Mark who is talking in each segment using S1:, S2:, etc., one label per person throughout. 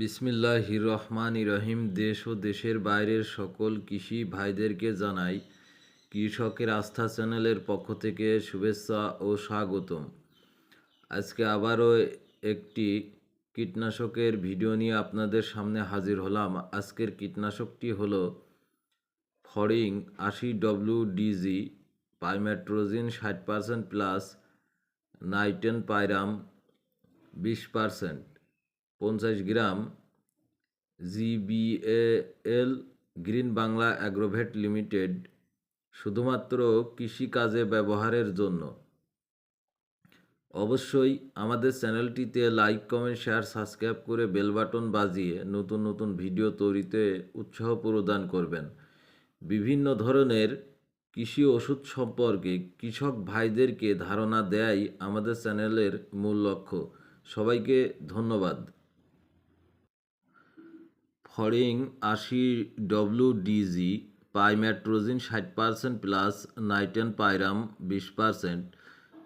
S1: বিসমিল্লাহ রহমান রহিম দেশ ও দেশের বাইরের সকল কৃষি ভাইদেরকে জানাই, কৃষকের আস্থা চ্যানেলের পক্ষ থেকে শুভেচ্ছা ও স্বাগতম। আজকে আবারও একটি কীটনাশকের ভিডিও নিয়ে আপনাদের সামনে হাজির হলাম। আজকের কীটনাশকটি হল ফরিং আশি ডব্লিউ ডিজি পাইমেট্রোজিন ষাট পার্সেন্ট প্লাস নাইটেন পাইরাম বিশ পার্সেন্ট। পঞ্চাশ gram GBL green Bangla agrovet limited শুধুমাত্র কৃষিকাজে ব্যবহারের জন্য। অবশ্যই আমাদের চ্যানেলটিতে লাইক, কমেন্ট, শেয়ার, সাবস্ক্রাইব করে বেল বাটন বাজিয়ে নতুন নতুন ভিডিও তৈরিতে উৎসাহ প্রদান করবেন। বিভিন্ন ধরনের কৃষি ওষুধ সম্পর্কে কৃষক ভাইদেরকে ধারণা দেয়াই আমাদের চ্যানেলের মূল লক্ষ্য। সবাইকে ধন্যবাদ। ফরিং আশি ডব্লিউ ডিজি পাইমেট্রোজিন ষাট পার্সেন্ট প্লাস নাইটেন পাইরাম বিশ পার্সেন্ট।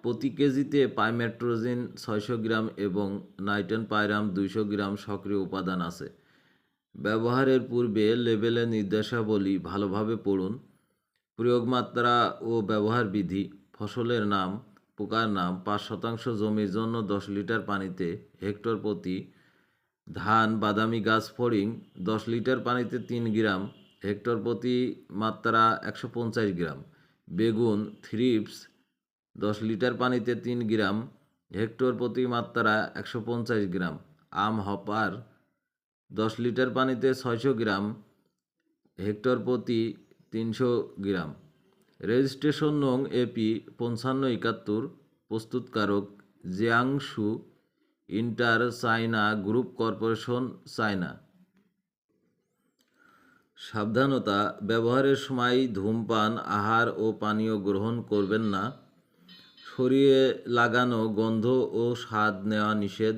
S1: প্রতি কেজিতে পাইমেট্রোজিন ছয়শো গ্রাম এবং নাইটেন পাইরাম দুইশো গ্রাম সক্রিয় উপাদান আছে। ব্যবহারের পূর্বে লেবেলের নির্দেশাবলী ভালোভাবে পড়ুন। প্রয়োগ মাত্রা ও ব্যবহার বিধি, ফসলের নাম, পোকার নাম, পাঁচ শতাংশ জমির জন্য দশ লিটার পানিতে হেক্টর প্রতি ধান, বাদামি গাছ, ফড়িং, দশ লিটার পানিতে তিন গ্রাম, হেক্টর প্রতি মাত্রা একশো পঞ্চাশ গ্রাম, বেগুন, থ্রিপস, দশ লিটার পানিতে তিন গ্রাম, হেক্টর প্রতি মাত্রা একশো পঞ্চাশ গ্রাম, আম হপার, দশ লিটার পানিতে ছয়শো গ্রাম, হেক্টর প্রতি তিনশো গ্রাম। রেজিস্ট্রেশন নং এপি পঞ্চান্ন একাত্তর, প্রস্তুতকারক Jiangsu inter China group corporation China সাবধানতা, ব্যবহারের সময় ধূমপান, আহার ও পানীয় গ্রহণ করবেন না। শরীরে লাগানো গন্ধ ও স্বাদ নেওয়া নিষেধ।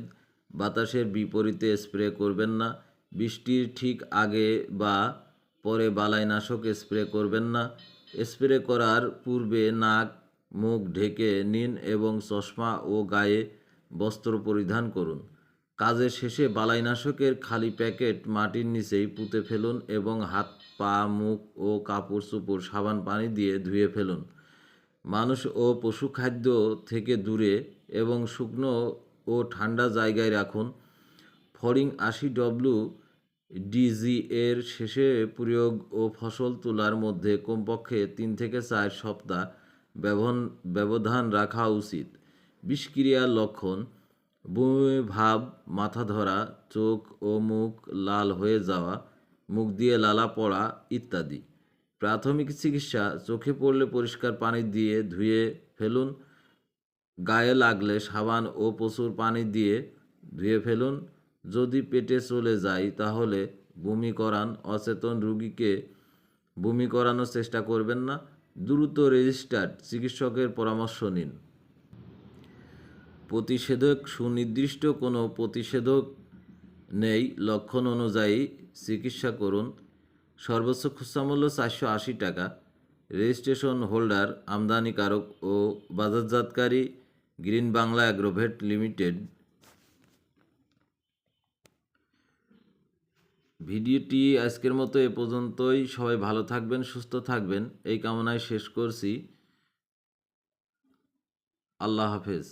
S1: বাতাসের বিপরীতে স্প্রে করবেন না। বৃষ্টির ঠিক আগে বা পরে বালাইনাশক স্প্রে করবেন না। স্প্রে করার পূর্বে নাক, মুখ ঢেকে নিন এবং চশমা ও গায়ে বস্ত্র পরিধান করুন। কাজের শেষে বালাইনাশকের খালি প্যাকেট মাটির নিচেই পুঁতে ফেলুন এবং হাত, পা, মুখ ও কাপড় চোপড়, সাবান পানি দিয়ে ধুয়ে ফেলুন। মানুষ ও পশু খাদ্য থেকে দূরে এবং শুকনো ও ঠান্ডা জায়গায় রাখুন। ফরিং আশি ডব্লু ডিজি এর শেষে প্রয়োগ ও ফসল তোলার মধ্যে কমপক্ষে তিন থেকে চার সপ্তাহ ব্যবধান ব্যবধান রাখা উচিত। বিষক্রিয়ার লক্ষণ, বমি, ভাব, মাথা ধরা, চোখ ও মুখ লাল হয়ে যাওয়া, মুখ দিয়ে লালা পড়া ইত্যাদি। প্রাথমিক চিকিৎসা, চোখে পড়লে পরিষ্কার পানি দিয়ে ধুয়ে ফেলুন, গায়ে লাগলে সাবান ও প্রচুর পানি দিয়ে ধুয়ে ফেলুন। যদি পেটে চলে যায়, তাহলে বমি করান, অচেতন রুগীকে বমি করানোর চেষ্টা করবেন না। দ্রুত রেজিস্টার্ড চিকিৎসকের পরামর্শ নিন। প্রতিষেধক সুনির্দিষ্ট কোনো প্রতিষেধক নেই। লক্ষণ অনুযায়ী চিকিৎসা করুন। সর্বোচ্চ খুচরা মূল্য চারশো আশি টাকা। রেজিস্ট্রেশন হোল্ডার, আমদানিকারক ও বাজারজাতকারী, গ্রিন বাংলা অ্যাগ্রোভেট লিমিটেড। ভিডিওটি আজকের মতো এ পর্যন্তই। সবাই ভালো থাকবেন, সুস্থ থাকবেন। এই কামনায় শেষ করছি। আল্লাহ হাফেজ।